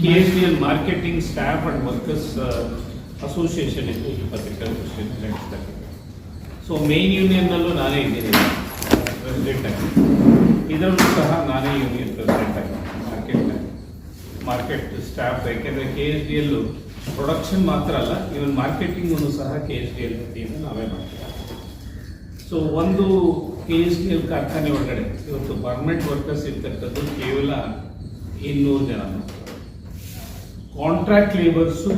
K S L marketing staff and workers association ಎಂದು ಈ ಪತ್ರಿಕಾ ಗೋಷ್ಠಿಯನ್ನು ನಡೆಸ್ತಾ ಸೊ ಮೇನ್ ಯೂನಿಯನ್ನಲ್ಲೂ ನಾನೇ ಇದ್ದೀನಿ. ಪ್ರೆಸಿಡೆಂಟ್ ಆಗಿ. ಇದರಲ್ಲೂ ಸಹ ನಾನೇ ಯೂನಿಯನ್ ಪ್ರೆಸಿಡೆಂಟ್ ಆಗಿ. ಮಾರ್ಕೆಟ್ ಮಾರ್ಕೆಟ್ ಸ್ಟಾಫ್ ಯಾಕೆಂದರೆ ಕೆ ಎಸ್ ಡಿ ಎಲ್ಲು ಪ್ರೊಡಕ್ಷನ್ ಮಾತ್ರ ಅಲ್ಲ ಇವನ್ ಮಾರ್ಕೆಟಿಂಗನ್ನು ಸಹ ಕೆ ಎಸ್ ಡಿ ಎಲ್ ವತಿಯಿಂದ ನಾವೇ ಮಾಡ್ತೀವಿ. ಸೊ ಒಂದು ಕೆ ಎಸ್ ಡಿ ಎಲ್ ಕಾರ್ಖಾನೆ ಒಳಗಡೆ, ಇವತ್ತು ಪರ್ಮನೆಂಟ್ ವರ್ಕರ್ಸ್ ಇರ್ತಕ್ಕಂಥದ್ದು ಕೇವಲ ಇನ್ನೂರು ಜನ. ಕಾಂಟ್ರಾಕ್ಟ್ ಲೇಬರ್ಸು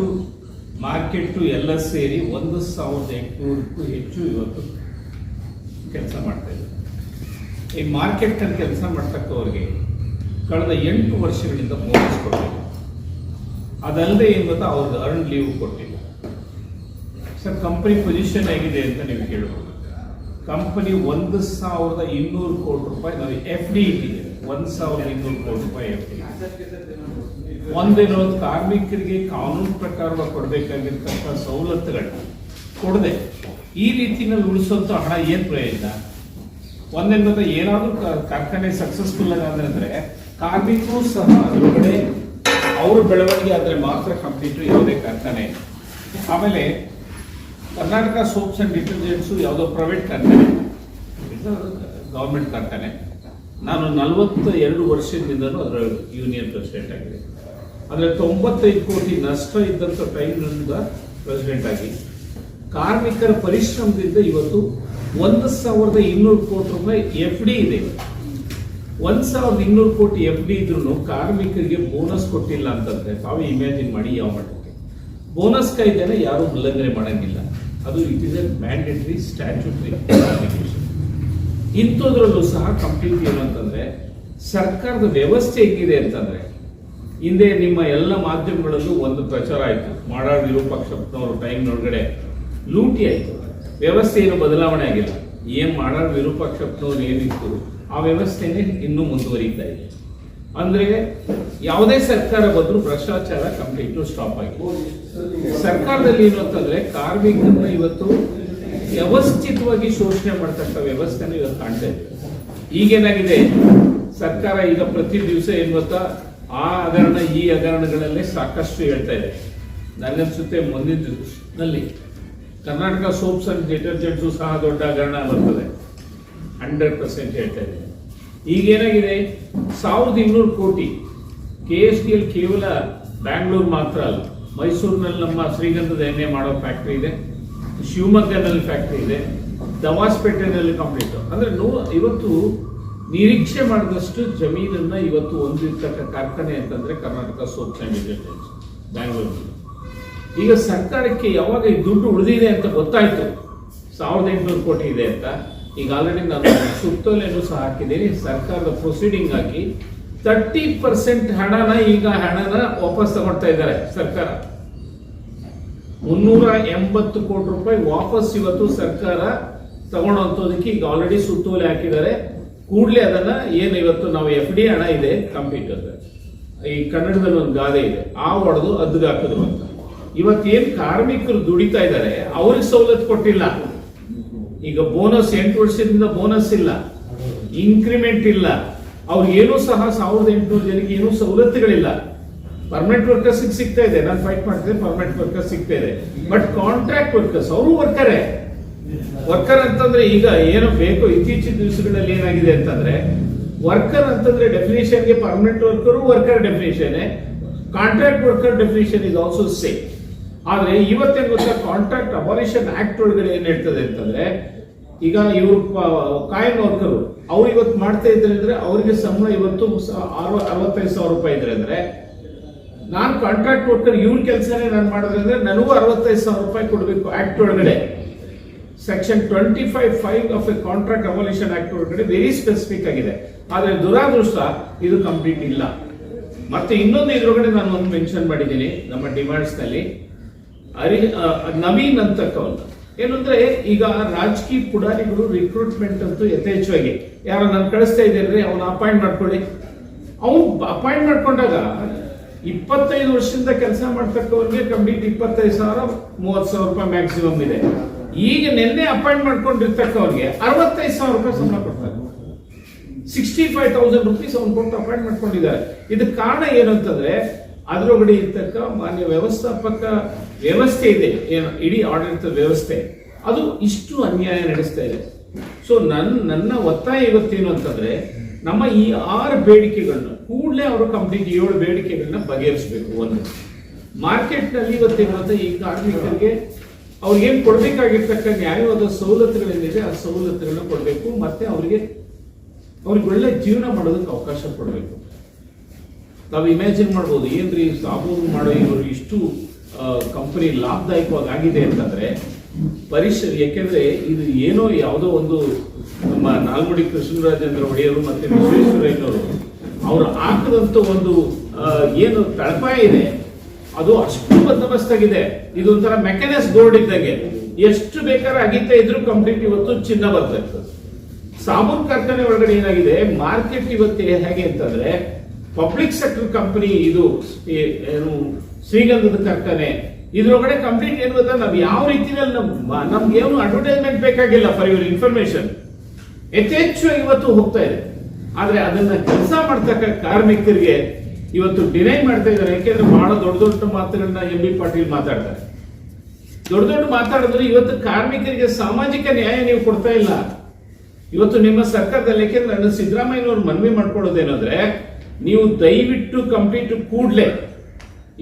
ಮಾರ್ಕೆಟು ಎಲ್ಲ ಸೇರಿ ಒಂದು ಸಾವಿರದ ಎಂಟುನೂರಕ್ಕೂ ಹೆಚ್ಚು ಇವತ್ತು ಕೆಲಸ ಮಾಡ್ತಾ ಇದ್ದಾರೆ. ಈ ಮಾರ್ಕೆಟಲ್ಲಿ ಕೆಲಸ ಮಾಡ್ತಕ್ಕವ್ರಿಗೆ ಕಳೆದ ಎಂಟು ವರ್ಷಗಳಿಂದ ಬೋನಸ್ ಕೊಟ್ಟಿಲ್ಲ ಅದಲ್ಲದೆ ಏನು ಗೊತ್ತಾ ಅವ್ರಿಗೆ ಅರ್ನ್ ಲೀವ್ ಕೊಟ್ಟಿಲ್ಲ. ಸರ್ ಕಂಪನಿ ಪೊಸಿಷನ್ ಆಗಿದೆ ಅಂತ ನೀವು ಕೇಳ್ಬೋದು. ಕಂಪನಿ ಒಂದು ಸಾವಿರದ ಇನ್ನೂರು ಕೋಟಿ ರೂಪಾಯಿ, ನಾವು ಎಫ್ ಡಿ ಇಟ್ಟಿದ್ದೀವಿ ಒಂದು ಸಾವಿರದ ಇನ್ನೂರು ಕೋಟಿ ರೂಪಾಯಿ ಎಫ್ ಡಿ ಒಂದಿರೋದು ಕಾರ್ಮಿಕರಿಗೆ ಕಾನೂನು ಪ್ರಕಾರವಾಗಿ ಕೊಡಬೇಕಾಗಿರ್ತಕ್ಕಂಥ ಸವಲತ್ತುಗಳನ್ನ ಕೊಡದೆ ಈ ರೀತಿನಲ್ಲಿ ಉಳಿಸೋಂಥ ಹಣ ಏನು ಪ್ರಯೋಜನ? ಒಂದೇನು ಏನಾದರೂ ಕಾರ್ಖಾನೆ ಸಕ್ಸಸ್ಫುಲ್ ಆದ್ರೆ ಕಾರ್ಮಿಕರು ಸಹ ಅದರೊಳಗಡೆ ಅವ್ರ ಬೆಳವಣಿಗೆ ಆದರೆ ಮಾತ್ರ ಕಂಪ್ಲೀಟು ಯಾವುದೇ ಕಾರ್ಖಾನೆ ಆಮೇಲೆ ಕರ್ನಾಟಕ ಸೋಪ್ಸ್ ಆ್ಯಂಡ್ ಡಿಟರ್ಜೆಂಟ್ಸು ಯಾವುದೋ ಪ್ರೈವೇಟ್ ಕಾರ್ಖಾನೆ. ಗೌರ್ಮೆಂಟ್ ಕಾರ್ಖಾನೆ. ನಾನು ನಲವತ್ತ ಎರಡು ವರ್ಷದಿಂದಲೂ ಅದರ ಯೂನಿಯನ್ ಪ್ರೆಸಿಡೆಂಟ್ ಆಗಿದೆ. ಆದರೆ ತೊಂಬತ್ತೈದು ಕೋಟಿ ನಷ್ಟ ಇದ್ದಂಥ ಟೈಮ್ನಿಂದ ಪ್ರೆಸಿಡೆಂಟ್ ಆಗಿ. ಕಾರ್ಮಿಕರ ಪರಿಶ್ರಮದಿಂದ ಇವತ್ತು ಒಂದು ಸಾವಿರದ ಇನ್ನೂರು ಕೋಟಿ ರೂಪಾಯಿ ಎಫ್ ಡಿ ಇದೆ. ಒಂದ್ ಸಾವಿರದ ಇನ್ನೂರು ಕೋಟಿ ಎಫ್ ಡಿ ಇದ್ರೂ ಕಾರ್ಮಿಕರಿಗೆ ಬೋನಸ್ ಕೊಟ್ಟಿಲ್ಲ ಅಂತಂದ್ರೆ, ತಾವೇ ಇಮ್ಯಾಜಿನ್ ಮಾಡಿ ಯಾವ ಮಟ್ಟಕ್ಕೆ. ಬೋನಸ್ ಕಾಯ್ದೆನ ಯಾರು ಉಲ್ಲಂಘನೆ ಮಾಡಂಗಿಲ್ಲ. ಅದು it is a mandatory statutory ಇಂಥದ್ರಲ್ಲೂ ಸಹ ಕಂಪ್ಲೀಟ್ ಏನಂತಂದ್ರೆ, ಸರ್ಕಾರದ ವ್ಯವಸ್ಥೆ ಹೇಗಿದೆ ಅಂತಂದ್ರೆ ಹಿಂದೆ ನಿಮ್ಮ ಎಲ್ಲ ಮಾಧ್ಯಮಗಳಲ್ಲೂ ಒಂದು ಪ್ರಚಾರ ಆಯಿತು. ಮಾಡಾಳ್ ಟೈಮ್ ಟೈಮ್ನೊಳಗಡೆ ಲೂಟಿ ಆಯಿತು. ವ್ಯವಸ್ಥೆ ಏನು ಬದಲಾವಣೆ ಆಗಿಲ್ಲ. ಏನು ಮಾಡಾಳ್ ವಿರೂಪಾಕ್ಷಪ್ಪನವ್ರು ಏನಿತ್ತು, ಆ ವ್ಯವಸ್ಥೆನೇ ಇನ್ನೂ ಮುಂದುವರಿತಾ ಇದೆ. ಅಂದರೆ ಯಾವುದೇ ಸರ್ಕಾರ ಬಂದರೂ ಭ್ರಷ್ಟಾಚಾರ ಕಂಪ್ಲೀಟು ಸ್ಟಾಪ್ ಆಯಿತು ಸರ್ಕಾರದಲ್ಲಿ ಏನು ಅಂತಂದರೆ ಕಾರ್ಮಿಕರನ್ನ ಇವತ್ತು ವ್ಯವಸ್ಥಿತವಾಗಿ ಶೋಷಣೆ ಮಾಡ್ತಕ್ಕ ವ್ಯವಸ್ಥೆನೂ ಇವತ್ತು ಕಾಣ್ತಾ ಇದೆ. ಈಗೇನಾಗಿದೆ? ಸರ್ಕಾರ ಈಗ ಪ್ರತಿ ದಿವಸ ಏನು ಗೊತ್ತಾ? ಆ ಹಗರಣ, ಈ ಹಗರಣಗಳಲ್ಲಿ ಸಾಕಷ್ಟು ಹೇಳ್ತಾ ಇದೆ. ನನಗನ್ಸುತ್ತೆ ಮುಂದಿನ ನಲ್ಲಿ ಕರ್ನಾಟಕ ಸೋಪ್ಸ್ ಅಂಡ್ ಡಿಟರ್ಜೆಂಟ್ಸು ಸಹ ದೊಡ್ಡ ಹಗರಣ ಬರ್ತದೆ. ಹಂಡ್ರೆಡ್ ಪರ್ಸೆಂಟ್ ಹೇಳ್ತಾ ಇದೆ. ಈಗೇನಾಗಿದೆ? ಸಾವಿರದ ಇನ್ನೂರು ಕೋಟಿ ಕೆ ಎಸ್ ಡಿ ಎಲ್ ಕೇವಲ ಬ್ಯಾಂಗ್ಳೂರು ಮಾತ್ರ ಅಲ್ಲ, ಮೈಸೂರಿನಲ್ಲಿ ನಮ್ಮ ಶ್ರೀಗಂಧದ ಎಣ್ಣೆ ಮಾಡೋ ಫ್ಯಾಕ್ಟ್ರಿ ಇದೆ, ಶಿವಮೊಗ್ಗದಲ್ಲಿ ಫ್ಯಾಕ್ಟ್ರಿ ಇದೆ, ದವಾಸ್ಪೇಟೆನಲ್ಲಿ ಕಂಪ್ಲೀಟ್ ಅಂದ್ರೆ ನೂ ಇವತ್ತು ನಿರೀಕ್ಷೆ ಮಾಡಿದಷ್ಟು ಜಮೀನನ್ನ ಇವತ್ತು ಹೊಂದಿರ್ತಕ್ಕ ಕಾರ್ಖಾನೆ ಅಂತಂದ್ರೆ ಕರ್ನಾಟಕ ಸೋಪ್ ಅಂಡ್ ಬ್ಯಾಂಗ್ಳೂರು ಈಗ ಸರ್ಕಾರಕ್ಕೆ ಯಾವಾಗ ಈ ದುಡ್ಡು ಉಳಿದಿದೆ ಅಂತ ಗೊತ್ತಾಯ್ತು. ಸಾವಿರದ ಎಂಟುನೂರು ಕೋಟಿ ಇದೆ ಅಂತ. ಈಗ ಆಲ್ರೆಡಿ ನಾನು ಸುತ್ತೋಲೆಯನ್ನು ಸಹ ಹಾಕಿದ್ದೀನಿ. ಸರ್ಕಾರದ ಪ್ರೊಸೀಡಿಂಗ್ ಹಾಕಿ ತರ್ಟಿ ಪರ್ಸೆಂಟ್ ಹಣನ ಈಗ ಹಣನ ವಾಪಸ್ ತಗೊಳ್ತಾ ಇದ್ದಾರೆ ಸರ್ಕಾರ. ಮುನ್ನೂರ ಎಂಬತ್ತು ಕೋಟಿ ರೂಪಾಯಿ ವಾಪಸ್ ಇವತ್ತು ಸರ್ಕಾರ ತಗೊಳ್ಳೋಂಥದಕ್ಕೆ ಈಗ ಆಲ್ರೆಡಿ ಸುತ್ತೋಲೆ ಹಾಕಿದ್ದಾರೆ. ಕೂಡಲೇ ಅದನ್ನ ಏನು ಇವತ್ತು ನಾವು ಎಫ್ ಡಿ ಹಣ ಇದೆ, ಕಂಪ್ಯೂಟರ್. ಈ ಕನ್ನಡದಲ್ಲಿ ಒಂದು ಗಾದೆ ಇದೆ. ಆ ಒಡೆದು ಅದ್ದು ಹಾಕಿದ್ರು ಅಂತ. ಇವತ್ತೇನು ಕಾರ್ಮಿಕರು ದುಡಿತಾ ಇದ್ದಾರೆ, ಅವ್ರಿಗೆ ಸವಲತ್ತು ಕೊಟ್ಟಿಲ್ಲ. ಈಗ ಬೋನಸ್ ಎಂಟು ವರ್ಷದಿಂದ ಬೋನಸ್ ಇಲ್ಲ. ಇನ್ಕ್ರಿಮೆಂಟ್ ಇಲ್ಲ. ಅವ್ರಿಗೇನು ಸಹ ಸಾವಿರದ ಎಂಟುನೂರು ಜನಕ್ಕೆ ಏನೂ ಸವಲತ್ತುಗಳಿಲ್ಲ. ಪರ್ಮನೆಂಟ್ ವರ್ಕರ್ಸ್ ಸಿಗ್ತಾ ಇದೆ. ನಾನು ಫೈಟ್ ಮಾಡ್ತಿದ್ದೆ ಪರ್ಮನೆಂಟ್ ವರ್ಕರ್ಸ್ ಸಿಗ್ತಾ ಇದೆ. ಬಟ್ ಕಾಂಟ್ರಾಕ್ಟ್ ವರ್ಕರ್ಸ್ ಅವರು ವರ್ಕರೇ ವರ್ಕರ್ ಅಂತಂದ್ರೆ ಈಗ ಏನೋ ಬೇಕು ಇತ್ತೀಚಿನ ದಿವಸಗಳಲ್ಲಿ ಏನಾಗಿದೆ ಅಂತಂದ್ರೆ, ವರ್ಕರ್ ಅಂತಂದ್ರೆ ಡೆಫಿನೇಷನ್ಗೆ permanent worker worker definition contract worker definition is also same ಆದ್ರೆ ಇವತ್ತೇನು ಗೊತ್ತಾ ಕಾಂಟ್ರಾಕ್ಟ್ ಅಬಾಲಿಷನ್ ಆಕ್ಟ್ ಒಳಗಡೆ ಏನ್ ಹೇಳ್ತದೆ ಅಂತಂದ್ರೆ, ಈಗ ಇವರು ಕಾಯಂ ವರ್ಕರು ಅವ್ರು ಇವತ್ತು ಮಾಡ್ತಾ ಇದ್ರೆ ಅಂದ್ರೆ ಅವರಿಗೆ ಸಂಬಳ ಇವತ್ತು ಅರವತ್ತೈದು ಸಾವಿರ ರೂಪಾಯಿ ಇದ್ರೆ ಅಂದ್ರೆ, ನಾನು ಕಾಂಟ್ರಾಕ್ಟ್ ವರ್ಕರ್ ಇವ್ರ ಕೆಲಸನೇ ನಾನು ಮಾಡಿದ್ರೆ ಅಂದ್ರೆ ನನಗೂ ಅರವತ್ತೈದು ಸಾವಿರ ರೂಪಾಯಿ ಕೊಡಬೇಕು ಆಕ್ಟ್ ಒಳಗಡೆ. Section twenty five five of a contract abolition act ಒಳಗಡೆ ವೆರಿ ಸ್ಪೆಸಿಫಿಕ್ ಆಗಿದೆ. ಆದರೆ ದುರಾದೃಷ್ಟ ಇದು ಕಂಪ್ಲೀಟ್ ಇಲ್ಲ. ಮತ್ತೆ ಇನ್ನೊಂದು ಇದ್ರೊಳಗಡೆ ನಾನು ಒಂದು ಮೆನ್ಷನ್ ಮಾಡಿದ್ದೀನಿ ನಮ್ಮ ಡಿಮ್ಯಾಂಡ್ಸ್ನಲ್ಲಿ ಅರಿ ನವೀನ್ ಅಂತಕ್ಕವನ್ನ ಏನಂದ್ರೆ ಈಗ ರಾಜಕೀಯ ಪುಡಾರಿಗಳು ರಿಕ್ರೂಟ್ಮೆಂಟ್ ಅಂತೂ ಯಥೇಚ್ಛವಾಗಿ, ಯಾರೋ ನಾನು ಕಳಿಸ್ತಾ ಇದ್ದೇನೆ ಅವನ ಅಪಾಯಿಂಟ್ ಮಾಡ್ಕೊಳ್ಳಿ. ಅವನು ಅಪಾಯಿಂಟ್ ಮಾಡ್ಕೊಂಡಾಗ ಇಪ್ಪತ್ತೈದು ವರ್ಷದಿಂದ ಕೆಲಸ ಮಾಡ್ತಕ್ಕವ್ರಿಗೆ ಕಂಪ್ಲೀಟ್ ಇಪ್ಪತ್ತೈದು ಸಾವಿರ, ಮೂವತ್ತು ಸಾವಿರ ರೂಪಾಯಿ ಮ್ಯಾಕ್ಸಿಮಮ್ ಇದೆ. ಈಗ ನಿನ್ನೆ ಅಪಾಯಿಂಟ್ ಮಾಡ್ಕೊಂಡಿರ್ತಕ್ಕವ್ರಿಗೆ ಅರವತ್ತೈದು ಸಾವಿರ ರೂಪಾಯಿ ಸಂಬಳ ಕೊಡ್ತಾರೆ. ಸಿಕ್ಸ್ಟಿ ಫೈವ್ ತೌಸಂಡ್ ರುಪೀಸ್ ಅವ್ನು ಕೊಟ್ಟು ಅಪಾಯಿಂಟ್ ಮಾಡ್ಕೊಂಡಿದ್ದಾರೆ. ಇದಕ್ಕೆ ಕಾರಣ ಏನು ಅಂತಂದ್ರೆ, ಅದರೊಳಗಡೆ ಇರ್ತಕ್ಕ ಮಾನ್ಯ ವ್ಯವಸ್ಥಾಪಕ ವ್ಯವಸ್ಥೆ ಇದೆ. ಏನು, ಇಡೀ ಆಡಳಿತ ವ್ಯವಸ್ಥೆ. ಅದು ಇಷ್ಟು ಅನ್ಯಾಯ ನಡೆಸ್ತಾ ಇದೆ. ಸೊ ನನ್ನ ನನ್ನ ಒತ್ತಾಯ ಇವತ್ತೇನು ಅಂತಂದ್ರೆ, ನಮ್ಮ ಈ ಆರು ಬೇಡಿಕೆಗಳನ್ನ ಕೂಡಲೇ ಅವರು ಕಂಪ್ಲೀಟ್ ಏಳು ಬೇಡಿಕೆಗಳನ್ನ ಬಗೆಹರಿಸಬೇಕು ಒಂದು. ಮಾರ್ಕೆಟ್ನಲ್ಲಿ ಇವತ್ತೇನು ಅಂತ ಈ ಕಾರ್ಮಿಕರಿಗೆ ಅವ್ರಿಗೇನ್ ಕೊಡ್ಬೇಕಾಗಿರ್ತಕ್ಕ ನ್ಯಾಯವಾದ ಸವಲತ್ತುಗಳೇನಿದೆ ಆ ಸವಲತ್ತುಗಳನ್ನ ಕೊಡಬೇಕು. ಮತ್ತೆ ಅವರಿಗೆ ಅವ್ರಿಗೆ ಒಳ್ಳೆ ಜೀವನ ಮಾಡೋದಕ್ಕೆ ಅವಕಾಶ ಕೊಡಬೇಕು. ನಾವು ಇಮ್ಯಾಜಿನ್ ಮಾಡ್ಬೋದು, ಏನ್ರಿ ಸಾಬೂನು ಮಾಡೋ ಇವರು ಇಷ್ಟು ಕಂಪನಿ ಲಾಭದಾಯಕವಾಗಿ ಅಂತಂದ್ರೆ ಪರಿಸರ ಯಾಕೆಂದ್ರೆ ಇದು ಏನೋ ಯಾವುದೋ ಒಂದು ನಮ್ಮ ನಾಲ್ಮಡಿ ಕೃಷ್ಣರಾಜೇಂದ್ರ ಒಡೆಯರು ಮತ್ತೆ ವಿಶ್ವೇಶ್ವರಯ್ಯನವರು, ಅವರು ಹಾಕದಂತ ಒಂದು ಏನು ತಳಪಾಯ ಇದೆ. ಅದು ಅಷ್ಟು ಬಂದೋಬಸ್ತಾಗಿದೆ. ಇದು ಒಂಥರ ಮೆಕ್ಯಾನಿಸ್ ಬೋರ್ಡ್ ಇದ್ದಂಗೆ. ಎಷ್ಟು ಬೇಕಾದ್ರೆ ಅಗಿತ ಇದ್ರು ಕಂಪ್ಲೀಟ್ ಇವತ್ತು ಚಿನ್ನ ಬರ್ತಾ ಇರ್ತದೆ ಸಾಬೂನ್ ಕಾರ್ಖಾನೆ ಒಳಗಡೆ ಏನಾಗಿದೆ? ಮಾರ್ಕೆಟ್ ಇವತ್ತು ಹೇಗೆ ಅಂತಂದ್ರೆ ಪಬ್ಲಿಕ್ ಸೆಕ್ಟರ್ ಕಂಪನಿ ಇದು ಏನು, ಶ್ರೀಗಂಧದ ಕಾರ್ಖಾನೆ. ಇದ್ರೊಳಗಡೆ ಕಂಪ್ಲೀಟ್ ಏನು ಗೊತ್ತಾ? ನಾವು ಯಾವ ರೀತಿಯಲ್ಲಿ ನಮ್ಗೆ ಏನು ಅಡ್ವರ್ಟೈಸ್ಮೆಂಟ್ ಬೇಕಾಗಿಲ್ಲ ಫಾರ್ ಯುವರ್ ಇನ್ಫಾರ್ಮೇಶನ್ ಯಥೇಚ್ಛ ಇವತ್ತು ಹೋಗ್ತಾ ಇದೆ. ಆದ್ರೆ ಅದನ್ನ ಕೆಲಸ ಮಾಡ್ತಕ್ಕ ಕಾರ್ಮಿಕರಿಗೆ ಇವತ್ತು ಡಿನೈ ಮಾಡ್ತಾ ಇದ್ದಾರೆ. ಯಾಕೆಂದ್ರೆ ಬಹಳ ದೊಡ್ಡ ದೊಡ್ಡ ಮಾತುಗಳನ್ನ ಎಂ ಬಿ ಪಾಟೀಲ್ ಮಾತಾಡ್ತಾರೆ. ದೊಡ್ಡ ದೊಡ್ಡ ಮಾತಾಡಿದ್ರು ಇವತ್ತು ಕಾರ್ಮಿಕರಿಗೆ ಸಾಮಾಜಿಕ ನ್ಯಾಯ ನೀವು ಕೊಡ್ತಾ ಇಲ್ಲ. ಇವತ್ತು ನಿಮ್ಮ ಸರ್ಕಾರದಲ್ಲಿ ಯಾಕೆಂದ್ರೆ ನನ್ನ ಸಿದ್ದರಾಮಯ್ಯನವ್ರು ಮನವಿ ಮಾಡ್ಕೊಳ್ಳೋದೇನಂದ್ರೆ ನೀವು ದಯವಿಟ್ಟು ಕಂಪ್ಲೀಟ್ ಕೂಡಲೇ,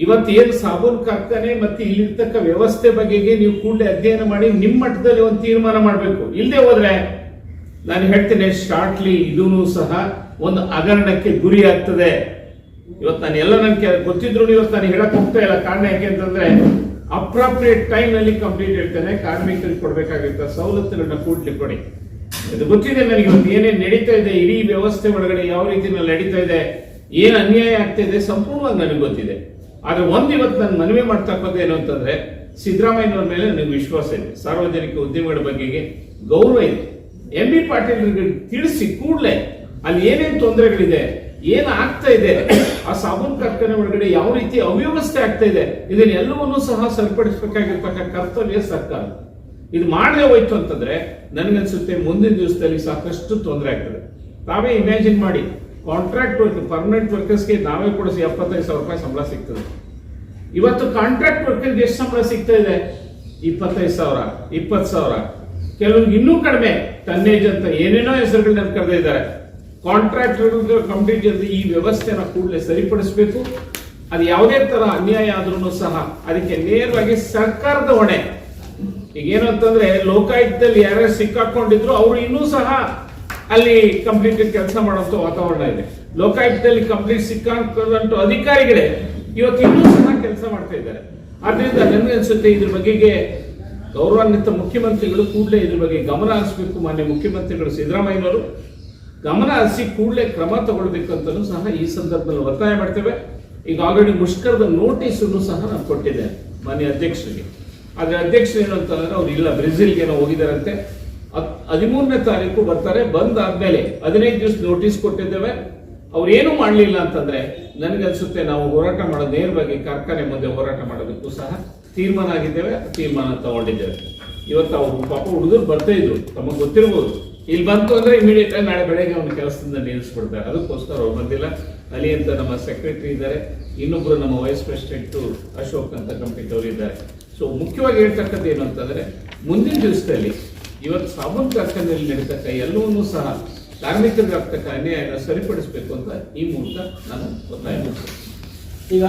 ಇವತ್ತು ಏನು ಸಾಬೂನ್ ಕಾರ್ಖಾನೆ ಮತ್ತೆ ಇಲ್ಲಿರ್ತಕ್ಕ ವ್ಯವಸ್ಥೆ ಬಗೆಗೆ ನೀವು ಕೂಡಲೇ ಅಧ್ಯಯನ ಮಾಡಿ ನಿಮ್ಮ ಮಟ್ಟದಲ್ಲಿ ಒಂದು ತೀರ್ಮಾನ ಮಾಡಬೇಕು. ಇಲ್ಲದೆ ಹೋದ್ರೆ ನಾನು ಹೇಳ್ತೇನೆ ಶಾರ್ಟ್ಲಿ ಇದೂ ಸಹ ಒಂದು ಹಗರಣಕ್ಕೆ ಗುರಿ ಆಗ್ತದೆ ಇವತ್ತು ನಾನು ಎಲ್ಲ ನನಗೆ ಗೊತ್ತಿದ್ರು ಇವತ್ತು ನಾನು ಹೇಳಕ್ ಹೋಗ್ತಾ ಇಲ್ಲ. ಕಾರಣ ಯಾಕೆ ಅಂತಂದ್ರೆ ಅಪ್ರಾಪ್ರಿಯೇಟ್ ಟೈಮ್ನಲ್ಲಿ ಕಂಪ್ಲೀಟ್ ಹೇಳ್ತೇನೆ, ಕಾರ್ಮಿಕರಿಗೆ ಕೊಡಬೇಕಾಗಿದ್ದ ಸವಲತ್ತುಗಳನ್ನ ಕೂಡ್ಲಿ ಕೊಡಿ. ಇದು ಗೊತ್ತಿದೆ ನನಗೆ ಇವತ್ತು ಏನೇನ್ ನಡೀತಾ ಇದೆ, ಇಡೀ ವ್ಯವಸ್ಥೆ ಒಳಗಡೆ ಯಾವ ರೀತಿಯಲ್ಲಿ ನಡೀತಾ ಇದೆ, ಏನ್ ಅನ್ಯಾಯ ಆಗ್ತಾ ಇದೆ ಸಂಪೂರ್ಣವಾಗಿ ನನಗೆ ಗೊತ್ತಿದೆ. ಆದ್ರೆ ಒಂದ್ ಇವತ್ತು ನಾನು ಮನವಿ ಮಾಡ್ತಕ್ಕಂಥ ಏನು ಅಂತಂದ್ರೆ, ಸಿದ್ದರಾಮಯ್ಯನವ್ರ ಮೇಲೆ ನನಗೆ ವಿಶ್ವಾಸ ಇದೆ. ಸಾರ್ವಜನಿಕ ಉದ್ಯಮಗಳ ಬಗೆಗೆ ಗೌರವ ಇದೆ. ಎಂ ಬಿ ಪಾಟೀಲ್ ತಿಳಿಸಿ ಕೂಡಲೇ ಅಲ್ಲಿ ಏನೇನ್ ತೊಂದರೆಗಳಿದೆ ಏನ್ ಆಗ್ತಾ ಇದೆ? ಆ ಸಾಬೂನ್ ಕಾರ್ಖಾನೆ ಒಳಗಡೆ ಯಾವ ರೀತಿ ಅವ್ಯವಸ್ಥೆ ಆಗ್ತಾ ಇದೆ? ಇದನ್ನೆಲ್ಲವನ್ನೂ ಸಹ ಸರಿಪಡಿಸಬೇಕಾಗಿರ್ತಕ್ಕ ಕರ್ತವ್ಯ ಸರ್ಕಾರ. ಇದು ಮಾಡದೆ ಹೋಯ್ತು ಅಂತಂದ್ರೆ ನನಗನ್ಸುತ್ತೆ ಮುಂದಿನ ದಿವಸದಲ್ಲಿ ಸಾಕಷ್ಟು ತೊಂದರೆ ಆಗ್ತದೆ. ತಾವೇ ಇಮ್ಯಾಜಿನ್ ಮಾಡಿ ಕಾಂಟ್ರಾಕ್ಟ್ ವರ್ಕ್ ಪರ್ಮನೆಂಟ್ ವರ್ಕರ್ಸ್ಗೆ ನಾವೇ ಕೊಡಿಸಿ ಎಪ್ಪತ್ತೈದು ಸಾವಿರ ರೂಪಾಯಿ ಸಂಬಳ ಸಿಗ್ತದೆ. ಇವತ್ತು ಕಾಂಟ್ರಾಕ್ಟ್ ವರ್ಕರ್ಗೆ ಎಷ್ಟು ಸಂಬಳ ಸಿಗ್ತಾ ಇದೆ? ಇಪ್ಪತ್ತೈದು ಸಾವಿರ, ಇಪ್ಪತ್ತು ಸಾವಿರ. ಕೆಲವ್ರಿಗೆ ಇನ್ನೂ ಕಡಿಮೆ. ತನ್ನೇಜ್ ಅಂತ ಏನೇನೋ ಹೆಸರುಗಳನ್ನ ಕರೆದಿದ್ದಾರೆ. ಕಾಂಟ್ರಾಕ್ಟರ್ ಕಂಪ್ಲೀಟ್ ಈ ವ್ಯವಸ್ಥೆನ ಕೂಡಲೇ ಸರಿಪಡಿಸಬೇಕು. ಅದು ಯಾವುದೇ ತರ ಅನ್ಯಾಯ ಆದ್ರೂ ಸಹ ಅದಕ್ಕೆ ನೇರವಾಗಿ ಸರ್ಕಾರದ ಹೊಣೆ. ಈಗೇನು ಅಂತಂದ್ರೆ ಲೋಕಾಯುಕ್ತದಲ್ಲಿ ಯಾರ್ಯಾರು ಸಿಕ್ಕಾಕೊಂಡಿದ್ರು ಅವರು ಇನ್ನೂ ಸಹ ಅಲ್ಲಿ ಕಂಪ್ಲೀಟ್ ಕೆಲಸ ಮಾಡುವಂತ ವಾತಾವರಣ ಇದೆ. ಲೋಕಾಯುಕ್ತದಲ್ಲಿ ಕಂಪ್ಲೀಟ್ ಸಿಕ್ಕಾಕೊಂಡಂತ ಅಧಿಕಾರಿಗಳೇ ಇವತ್ತು ಇನ್ನೂ ಸಹ ಕೆಲಸ ಮಾಡ್ತಾ ಇದ್ದಾರೆ. ಆದ್ರಿಂದ ನನಗೆ ಅನ್ಸುತ್ತೆ ಇದ್ರ ಬಗೆಗೆ ಗೌರವಾನ್ವಿತ ಮುಖ್ಯಮಂತ್ರಿಗಳು ಕೂಡಲೇ ಇದ್ರ ಬಗ್ಗೆ ಗಮನ ಹರಿಸಬೇಕು ಮಾನ್ಯ ಮುಖ್ಯಮಂತ್ರಿಗಳು ಸಿದ್ದರಾಮಯ್ಯನವರು. ಗಮನ ಹರಿಸಿ ಕೂಡಲೇ ಕ್ರಮ ತಗೊಳ್ಬೇಕಂತಲೂ ಸಹ ಈ ಸಂದರ್ಭದಲ್ಲಿ ಒತ್ತಾಯ ಮಾಡ್ತೇವೆ. ಈಗ ಆಲ್ರೆಡಿ ಮುಷ್ಕರದ ನೋಟಿಸ್ ಸಹ ನಾನು ಕೊಟ್ಟಿದ್ದೆ ಮಾನ್ಯ ಅಧ್ಯಕ್ಷರಿಗೆ. ಆದರೆ ಅಧ್ಯಕ್ಷರು ಏನು ಅಂತಂದ್ರೆ ಅವ್ರು ಇಲ್ಲ, ಬ್ರೆಜಿಲ್ಗೆ ಏನೋ ಹೋಗಿದಾರಂತೆ. ಹದಿಮೂರನೇ ತಾರೀಕು ಬರ್ತಾರೆ, ಬಂದಾದ್ಮೇಲೆ ಹದಿನೈದು ದಿವಸ ನೋಟಿಸ್ ಕೊಟ್ಟಿದ್ದೇವೆ. ಅವ್ರು ಏನು ಮಾಡಲಿಲ್ಲ ಅಂತಂದ್ರೆ ನನಗನ್ಸುತ್ತೆ ನಾವು ಹೋರಾಟ ಮಾಡೋದು ನೇರವಾಗಿ ಕಾರ್ಖಾನೆ ಮುಂದೆ ಹೋರಾಟ ಮಾಡೋದಕ್ಕೂ ಸಹ ತೀರ್ಮಾನ ಆಗಿದ್ದೇವೆ, ತೀರ್ಮಾನ ತಗೊಂಡಿದ್ದೇವೆ. ಇವತ್ತು ಅವರು ಪಾಪ ಹುಡುಗರು ಬರ್ತಾ ಇದ್ರು, ತಮಗೆ ಗೊತ್ತಿರ್ಬೋದು. ಇಲ್ಲಿ ಬಂತು ಅಂದ್ರೆ ಇಮಿಡಿಯೇಟ್ ಆಗಿ ನಾಳೆ ಬೆಳಗ್ಗೆ ಒಂದು ಕೆಲಸದಿಂದ ನಿಲ್ಲಿಸ್ಬಿಡ್ತಾರೆ ಅದಕ್ಕೋಸ್ಕರ ಅವ್ರು ಬಂದಿಲ್ಲ. ಅಲ್ಲಿ ಅಂತ ನಮ್ಮ ಸೆಕ್ರೆಟರಿ ಇದ್ದಾರೆ. ಇನ್ನೊಬ್ರು ನಮ್ಮ ವೈಸ್ ಪ್ರೆಸಿಡೆಂಟ್ ಅಶೋಕ್ ಅಂತ ಕಂಪ್ನಿದವರು ಇದ್ದಾರೆ. ಸೊ ಮುಖ್ಯವಾಗಿ ಹೇಳ್ತಕ್ಕದ್ದು ಏನು ಅಂತಂದ್ರೆ, ಮುಂದಿನ ದಿವಸದಲ್ಲಿ ಇವತ್ತು ಸಾಬೂನ್ ಕಾರ್ಖಾನೆಯಲ್ಲಿ ನಡೀತಕ್ಕ ಎಲ್ಲವನ್ನೂ ಸಹ ಕಾರ್ಮಿಕರಿಗೆ ಆಗ್ತಕ್ಕ ಅನ್ಯಾಯನ ಸರಿಪಡಿಸಬೇಕು ಅಂತ ಈ ಮೂಲಕ ನಾನು ಒತ್ತಾಯ ಮಾಡ್ತೀನಿ. ಈಗ